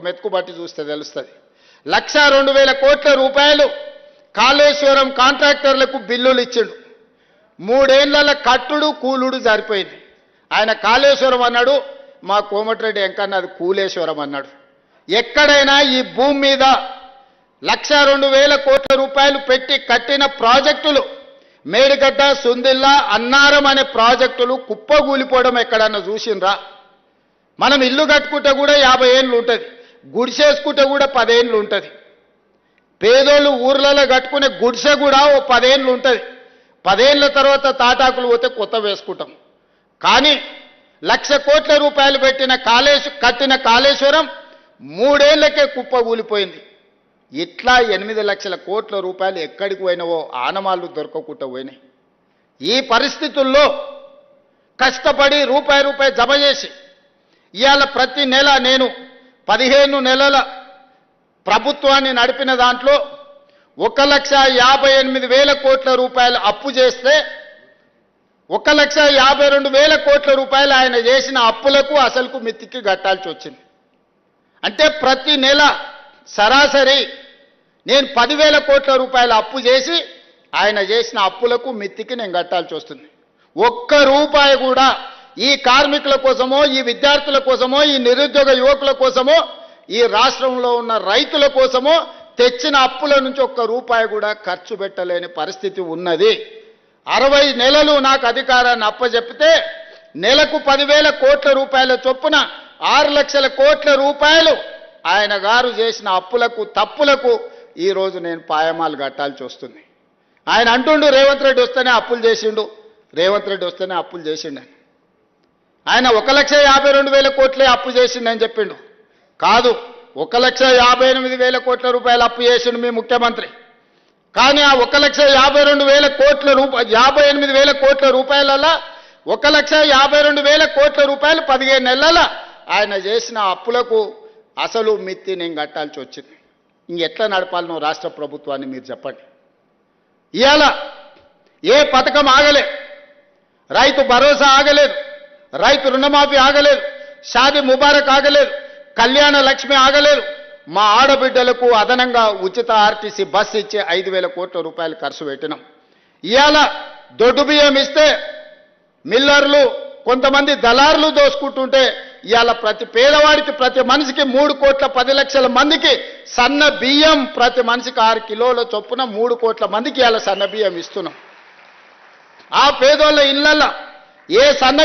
మెతుకు బట్టి చూస్తే తెలుస్తుంది. లక్ష రెండు వేల కోట్ల రూపాయలు కాళేశ్వరం కాంట్రాక్టర్లకు బిల్లులు ఇచ్చిండు. మూడేళ్ళ కట్టుడు కూలుడు సరిపోయింది. ఆయన కాళేశ్వరం అన్నాడు మా కోమటిరెడ్డి వెంకన్న అది కూలేశ్వరం అన్నాడు. ఎక్కడైనా ఈ భూమి మీద లక్ష రెండు వేల కోట్ల రూపాయలు పెట్టి కట్టిన ప్రాజెక్టులు మేడిగడ్డ సుందిల్లా అన్నారం అనే ప్రాజెక్టులు కుప్పగూలిపోవడం ఎక్కడన్నా చూసిండ్రా? మనం ఇల్లు కట్టుకుంటే కూడా యాభై ఏళ్ళు ఉంటుంది. గుడిసేసుకుంటే కూడా పదేళ్ళు ఉంటుంది. పేదోళ్ళు ఊర్లలో కట్టుకునే గుడిసె కూడా ఓ పదేళ్ళు ఉంటుంది. పదేళ్ళ తర్వాత తాటాకులు పోతే కొత్త వేసుకుంటాం. కానీ లక్ష కోట్ల రూపాయలు పెట్టిన కాళేశ్వ కట్టిన కాళేశ్వరం మూడేళ్ళకే కుప్ప కూలిపోయింది ఇట్లా ఎనిమిది లక్షల కోట్ల రూపాయలు ఎక్కడికి పోయినవో ఆనమాళ్ళు దొరకకుండా పోయినాయి. ఈ పరిస్థితుల్లో కష్టపడి రూపాయి రూపాయి జమ చేసి ఇవాళ ప్రతి నెల నేను పదిహేను నెలల ప్రభుత్వాన్ని నడిపిన దాంట్లో ఒక లక్ష యాభై ఎనిమిది వేల కోట్ల రూపాయలు అప్పు చేస్తే ఒక లక్ష యాభై రెండు వేల కోట్ల రూపాయలు ఆయన చేసిన అప్పులకు అసలుకు మిత్తికి కట్టాల్సి వచ్చింది. అంటే ప్రతి నెల సరాసరి నేను పదివేల కోట్ల రూపాయల అప్పు చేసి ఆయన చేసిన అప్పులకు మిత్తికి నేను కట్టాల్సి వస్తుంది. ఒక్క రూపాయి కూడా ఈ కార్మికుల కోసమో ఈ విద్యార్థుల కోసమో ఈ నిరుద్యోగ యువకుల కోసమో ఈ రాష్ట్రంలో ఉన్న రైతుల కోసమో తెచ్చిన అప్పుల నుంచి ఒక్క రూపాయి కూడా ఖర్చు పెట్టలేని పరిస్థితి ఉన్నది. అరవై నెలలు నాకు అధికారాన్ని అప్పచెప్పితే నెలకు పదివేల కోట్ల రూపాయల చొప్పున ఆరు లక్షల కోట్ల రూపాయలు ఆయన గారు చేసిన అప్పులకు తప్పులకు ఈరోజు నేను పాయమాలు కట్టాల్సి వస్తుంది. ఆయన అంటుండు రేవంత్ రెడ్డి వస్తేనే అప్పులు చేసిండు. రేవంత్ రెడ్డి వస్తేనే అప్పులు చేసిండు ఆయన ఒక లక్ష యాభై రెండు వేల కోట్లే అప్పు చేసిండని చెప్పిండు. కాదు ఒక లక్ష యాభై ఎనిమిది వేల కోట్ల రూపాయలు అప్పు చేసిండు మీ ముఖ్యమంత్రి. కానీ ఆ ఒక లక్ష యాభై రెండు వేల కోట్ల రూపాయ యాభై ఎనిమిది వేల కోట్ల రూపాయలలో ఒక లక్ష యాభై రెండు వేల కోట్ల రూపాయలు పదిహేను నెలల ఆయన చేసిన అప్పులకు అసలు మిత్తి నేను కట్టాల్సి వచ్చింది. ఇంకెట్లా నడపాలనో రాష్ట్ర ప్రభుత్వాన్ని మీరు చెప్పండి. ఇవాళ ఏ పథకం ఆగలే. రైతు భరోసా ఆగలేదు. రైతు రుణమాఫీ ఆగలేదు షాది ముబారక్ ఆగలేదు కళ్యాణ లక్ష్మి ఆగలేదు. మా ఆడబిడ్డలకు అదనంగా ఉచిత ఆర్టీసీ బస్సు ఇచ్చే ఐదు వేల కోట్ల రూపాయలు ఖర్చు పెట్టినాం. ఇవాళ దొడ్డు బియ్యం ఇస్తే మిల్లర్లు కొంతమంది దళారులు దోసుకుంటుంటే ఇవాళ ప్రతి పేదవాడికి ప్రతి మనిషికి మూడు కోట్ల పది లక్షల మందికి సన్న బియ్యం ప్రతి మనిషికి ఆరు కిలోల చొప్పున మూడు కోట్ల మందికి ఇవాళ సన్న బియ్యం ఇస్తున్నాం. ఆ పేదోళ్ళ ఇళ్ళల్లో ఏ సన్న